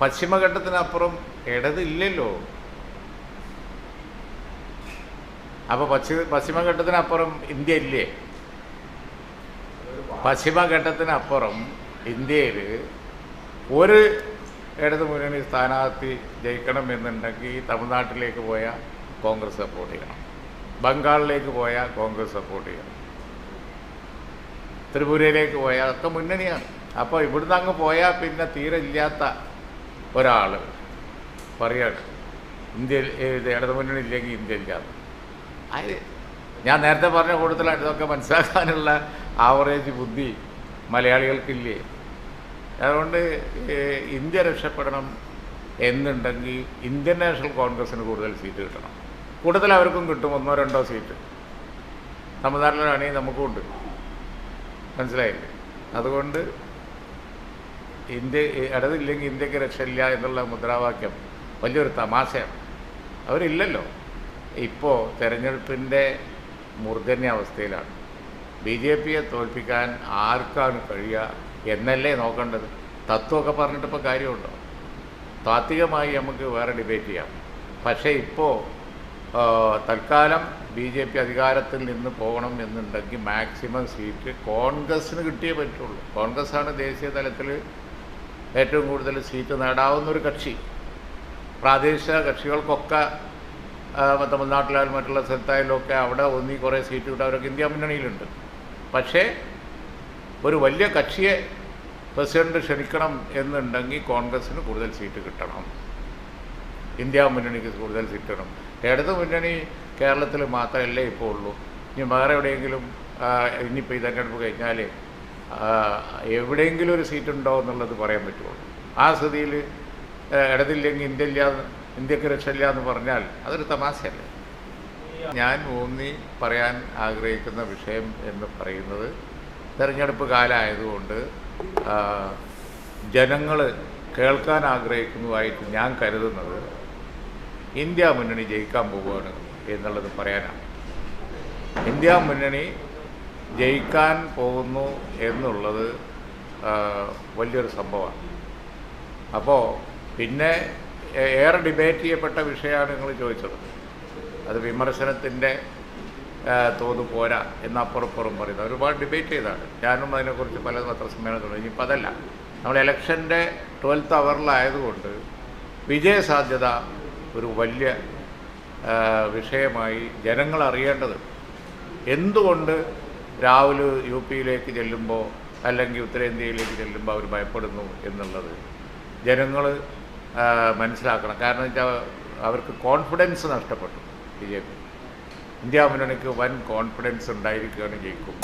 പശ്ചിമഘട്ടത്തിനപ്പുറം ഇടതില്ലല്ലോ. അപ്പോൾ പശ്ചിമ പശ്ചിമഘട്ടത്തിനപ്പുറം ഇന്ത്യ ഇല്ലേ പശ്ചിമഘട്ടത്തിനപ്പുറം ഇന്ത്യയിൽ ഒരു ഇടതു മുന്നണി സ്ഥാനാർത്ഥി ജയിക്കണം എന്നുണ്ടെങ്കിൽ തമിഴ്നാട്ടിലേക്ക് പോയാൽ കോൺഗ്രസ് സപ്പോർട്ട് ചെയ്യണം. ബംഗാളിലേക്ക് പോയാൽ കോൺഗ്രസ് സപ്പോർട്ട് ചെയ്യണം. ത്രിപുരയിലേക്ക് പോയാൽ ഒക്കെ മുന്നണിയാണ്. അപ്പോൾ ഇവിടുന്ന് അങ്ങ് പോയാൽ പിന്നെ തീരെ ഇല്ലാത്ത ഒരാൾ പറയാണ് ഇന്ത്യയിൽ ഇത് ഇടത് മുന്നണി ഇല്ലെങ്കിൽ ഇന്ത്യ ഇല്ലാത്ത അത്. ഞാൻ നേരത്തെ പറഞ്ഞ കൂട്ടത്തിലാണ് ഇതൊക്കെ മനസ്സിലാക്കാനുള്ള ആവറേജ് ബുദ്ധി മലയാളികൾക്കില്ലേ? അതുകൊണ്ട് ഇന്ത്യ രക്ഷപ്പെടണം എന്നുണ്ടെങ്കിൽ ഇന്ത്യൻ നാഷണൽ കോൺഗ്രസ്സിന് കൂടുതൽ സീറ്റ് കിട്ടണം. കൂടുതൽ അവർക്കും കിട്ടും ഒന്നോ രണ്ടോ സീറ്റ്. തമിഴ്നാട്ടിലാണെങ്കിൽ നമുക്കും ഉണ്ട്. മനസ്സിലായില്ലേ? അതുകൊണ്ട് ഇന്ത്യ ഇടതില്ലെങ്കിൽ ഇന്ത്യയ്ക്ക് രക്ഷയില്ല എന്നുള്ള മുദ്രാവാക്യം വലിയൊരു തമാശയാണ്. അവരില്ലല്ലോ. ഇപ്പോൾ തെരഞ്ഞെടുപ്പിന്റെ മൂർധന്യ അവസ്ഥയിലാണ്. ബി ജെ പിയെ തോൽപ്പിക്കാൻ ആർക്കാണ് കഴിയുക എന്നല്ലേ നോക്കേണ്ടത്? തത്വമൊക്കെ പറഞ്ഞിട്ടിപ്പോൾ കാര്യമുണ്ടോ? താത്വികമായി നമുക്ക് വേറെ ഡിബേറ്റ് ചെയ്യാം. പക്ഷേ ഇപ്പോൾ തൽക്കാലം ബി ജെ പി അധികാരത്തിൽ നിന്ന് പോകണം എന്നുണ്ടെങ്കിൽ മാക്സിമം സീറ്റ് കോൺഗ്രസ്സിന് കിട്ടിയേ പറ്റുള്ളൂ. കോൺഗ്രസ്സാണ് ദേശീയ തലത്തിൽ ഏറ്റവും കൂടുതൽ സീറ്റ് നേടാവുന്ന ഒരു കക്ഷി. പ്രാദേശിക കക്ഷികൾക്കൊക്കെ തമിഴ്നാട്ടിലായാലും മറ്റുള്ള സ്ഥലത്തായാലും ഒക്കെ അവിടെ ഒന്നി കുറേ സീറ്റ് കിട്ടും. അവരൊക്കെ ഇന്ത്യ മുന്നണിയിലുണ്ട്. പക്ഷേ ഒരു വലിയ കക്ഷിയെ പ്രസിഡന്റ് ക്ഷണിക്കണം എന്നുണ്ടെങ്കിൽ കോൺഗ്രസ്സിന് കൂടുതൽ സീറ്റ് കിട്ടണം. ഇന്ത്യ മുന്നണിക്ക് കൂടുതൽ സീറ്റ് കിട്ടണം. ഇടത് മുന്നണി കേരളത്തിൽ മാത്രമല്ലേ ഇപ്പോൾ ഉള്ളൂ. ഇനി വേറെ എവിടെയെങ്കിലും ഇനിയിപ്പോൾ ഈ തെരഞ്ഞെടുപ്പ് കഴിഞ്ഞാൽ എവിടെയെങ്കിലും ഒരു സീറ്റ് ഉണ്ടോ എന്നുള്ളത് പറയാൻ പറ്റുള്ളൂ ആ സ്ഥിതിയിൽ ഇടതില്ലെങ്കിൽ ഇന്ത്യ ഇല്ല ഇന്ത്യയ്ക്ക് രക്ഷയില്ല എന്ന് പറഞ്ഞാൽ അതൊരു തമാശയല്ലേ? ഞാൻ ഊന്നി പറയാൻ ആഗ്രഹിക്കുന്ന വിഷയം എന്ന് പറയുന്നത് തെരഞ്ഞെടുപ്പ് കാലമായതുകൊണ്ട് ജനങ്ങൾ കേൾക്കാൻ ആഗ്രഹിക്കുന്നതായിട്ട് ഞാൻ കരുതുന്നത് ഇന്ത്യ മുന്നണി ജയിക്കാൻ പോവുകയാണ് എന്നുള്ളത് പറയാനാണ്. ഇന്ത്യ മുന്നണി ജയിക്കാൻ പോകുന്നു എന്നുള്ളത് വലിയൊരു സംഭവമാണ്. അപ്പോൾ പിന്നെ ഏറെ ഡിബേറ്റ് ചെയ്യപ്പെട്ട വിഷയമാണ് നിങ്ങൾ ചോദിച്ചത്. അത് വിമർശനത്തിന്റെ തോത് പോരാ എന്നപ്പുറപ്പുറം പറയുന്നത്. ഒരുപാട് ഡിബേറ്റ് ചെയ്താണ്. ഞാനും അതിനെക്കുറിച്ച് പല പത്രസമ്മേളനം തുടങ്ങി ഇനിയിപ്പോൾ അതല്ല. നമ്മൾ ഇലക്ഷന്റെ ട്വൽത്ത് അവറിലായതുകൊണ്ട് വിജയസാധ്യത ഒരു വലിയ വിഷയമായി ജനങ്ങൾ അറിയേണ്ടത് എന്തുകൊണ്ട് രാഹുൽ യു പിയിലേക്ക് ചെല്ലുമ്പോൾ അല്ലെങ്കിൽ ഉത്തരേന്ത്യയിലേക്ക് ചെല്ലുമ്പോൾ അവർ ഭയപ്പെടുന്നു എന്നുള്ളത് ജനങ്ങൾ മനസ്സിലാക്കണം. കാരണം വെച്ചാൽ അവർക്ക് കോൺഫിഡൻസ് നഷ്ടപ്പെട്ടു ബി ജെ പി. ഇന്ത്യ മുന്നണിക്ക് വൻ കോൺഫിഡൻസ് ഉണ്ടായിരിക്കുകയാണ് ജയിക്കും.